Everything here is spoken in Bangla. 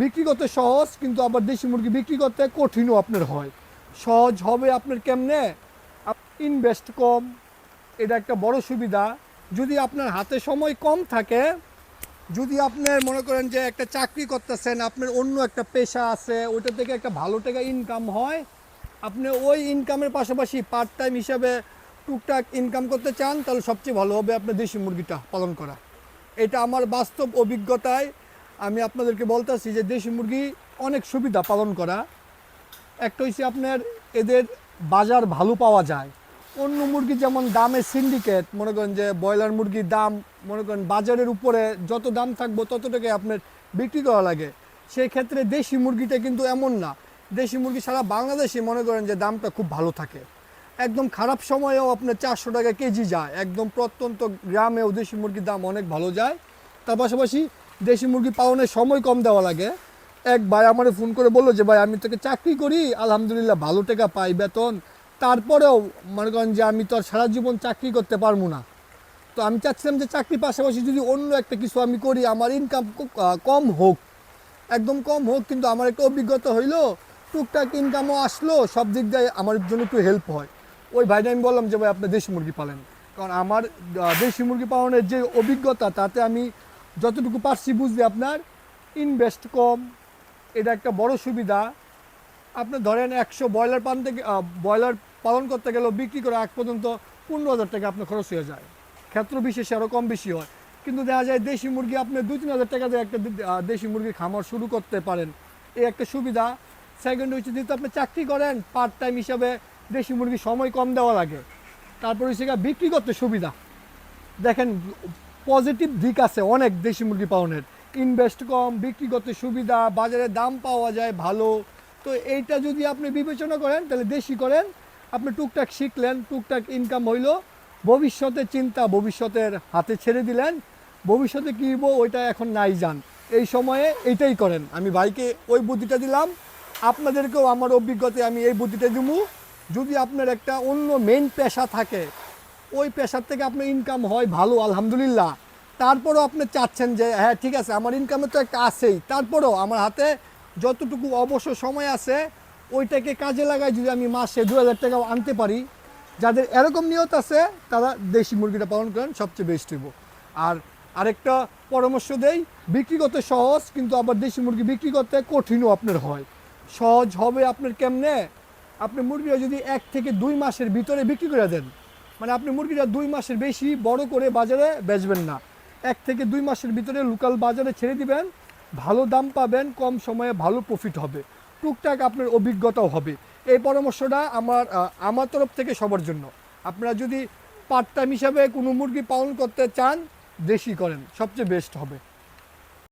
বিক্রি করতে সহজ, কিন্তু আবার দেশি মুরগি বিক্রি করতে কঠিনও আপনার হয়। সহজ হবে আপনার কেমনে? ইনভেস্ট কম, এটা একটা বড় সুবিধা। যদি আপনার হাতে সময় কম থাকে, যদি আপনার মনে করেন যে একটা চাকরি করতেছেন, আপনার অন্য একটা পেশা আছে, ওইটা থেকে একটা ভালো টাকা ইনকাম হয়, আপনি ওই ইনকামের পাশাপাশি পার্ট টাইম হিসাবে টুকটাক ইনকাম করতে চান, তাহলে সবচেয়ে ভালো হবে আপনার দেশি মুরগিটা পালন করা। এটা আমার বাস্তব অভিজ্ঞতায় আমি আপনাদেরকে বলতেছি যে দেশি মুরগি অনেক সুবিধা পালন করা। একটা হচ্ছে আপনার এদের বাজার ভালো পাওয়া যায়। অন্য মুরগি যেমন দামে সিন্ডিকেট মনে করেন যে ব্রয়লার মুরগির দাম, মনে করেন বাজারের উপরে যত দাম থাকব ততটাকে আপনার বিক্রি করা লাগে। সেই ক্ষেত্রে দেশি মুরগিটা কিন্তু এমন না। দেশি মুরগি সারা বাংলাদেশে মনে করেন যে দামটা খুব ভালো থাকে। একদম খারাপ সময়েও আপনার চারশো টাকা কেজি যায়। একদম প্রত্যন্ত গ্রামেও দেশি মুরগির দাম অনেক ভালো যায়। তার পাশাপাশি দেশি মুরগি পালনের সময় কম দেওয়া লাগে। এক ভাই আমারে ফোন করে বলল যে, ভাই, আমি তোকে চাকরি করি, আলহামদুলিল্লাহ ভালো টাকা পাই বেতন। তারপরেও মনে করেন যে, আমি তো আর সারা জীবন চাকরি করতে পারব না। তো আমি চাচ্ছিলাম যে, চাকরির পাশাপাশি যদি অন্য একটা কিছু আমি করি, আমার ইনকাম কম হোক। একদম কম হোক, কিন্তু আমার একটা অভিজ্ঞতা হইল, টুকটাক ইনকামও আসলো, সব দিক দিয়ে আমার জন্য একটু হেল্প হয়। ওই ভাইটা আমি বললাম যে, ভাই, আপনি দেশি মুরগি পালেন। কারণ আমার দেশি মুরগি পালনের যে অভিজ্ঞতা, তাতে আমি যতটুকু পারছি বুঝলি আপনার ইনভেস্ট কম, এটা একটা বড় সুবিধা। আপনি ধরেন একশো ব্রয়লার পান থেকে ব্রয়লার পালন করতে গেলেও বিক্রি করে আগ পর্যন্ত পনেরো হাজার টাকা আপনার খরচ হয়ে যায়। ক্ষেত্র বিশেষে আরও কম বেশি হয়। কিন্তু দেখা যায় দেশি মুরগি, আপনি দু তিন হাজার টাকা দিয়ে একটা দেশি মুরগির খামার শুরু করতে পারেন। এই একটা সুবিধা। সেকেন্ড হচ্ছে যেহেতু আপনি চাকরি করেন পার্ট টাইম হিসাবে দেশি মুরগি সময় কম দেওয়া লাগে। তারপর হচ্ছে বিক্রি করতে সুবিধা। দেখেন পজিটিভ দিক আছে অনেক দেশি মুরগি পালনের ইনভেস্ট কম বিক্রি করতে সুবিধা, বাজারে দাম পাওয়া যায় ভালো। তো এইটা যদি আপনি বিবেচনা করেন, তাহলে দেশি করেন। আপনি টুকটাক শিখলেন, টুকটাক ইনকাম হইল। ভবিষ্যতের চিন্তা ভবিষ্যতের হাতে ছেড়ে দিলেন। ভবিষ্যতে কী হইব, ওইটা এখন নাই যান এই সময়ে এইটাই করেন। আমি ভাইকে ওই বুদ্ধিটা দিলাম। আপনাদেরকেও আমার অভিজ্ঞতায় আমি এই বুদ্ধিটা দিব যদি আপনার একটা অন্য মেন পেশা থাকে ওই পেশার থেকে আপনার ইনকাম হয় ভালো, আলহামদুলিল্লাহ। তারপরও আপনি চাচ্ছেন যে হ্যাঁ ঠিক আছে, আমার ইনকামে তো একটা আছেই। তারপরও আমার হাতে যতটুকু অবসর সময় আছে, ওইটাকে কাজে লাগাই যদি আমি মাসে দু হাজার টাকাও আনতে পারি, যাদের এরকম নিয়ত আছে, তারা দেশি মুরগিটা পালন করেন, সবচেয়ে বেস্ট হইব। আর আরেকটা পরামর্শ দেই, বিক্রি করতে সহজ, কিন্তু আবার দেশি মুরগি বিক্রি করতে কঠিনও আপনার হয়। সহজ হবে আপনার কেমনে? আপনি মুরগিটা যদি এক থেকে দুই মাসের ভিতরে বিক্রি করে দেন মানে আপনি মুরগিটা দুই মাসের বেশি বড় করে বাজারে বেচবেন না। এক থেকে দুই মাসের ভিতরে লোকাল বাজারে ছেড়ে দিবেন, ভালো দাম পাবেন, কম সময়ে ভালো প্রফিট হবে। টুকটাক আপনার অভিজ্ঞতাও হবে। এই পরামর্শটা আমার আমার তরফ থেকে সবার জন্য। আপনারা যদি পার্ট টাইম হিসাবে কোনো মুরগি পালন করতে চান, দেশি করেন, সবচেয়ে বেস্ট হবে।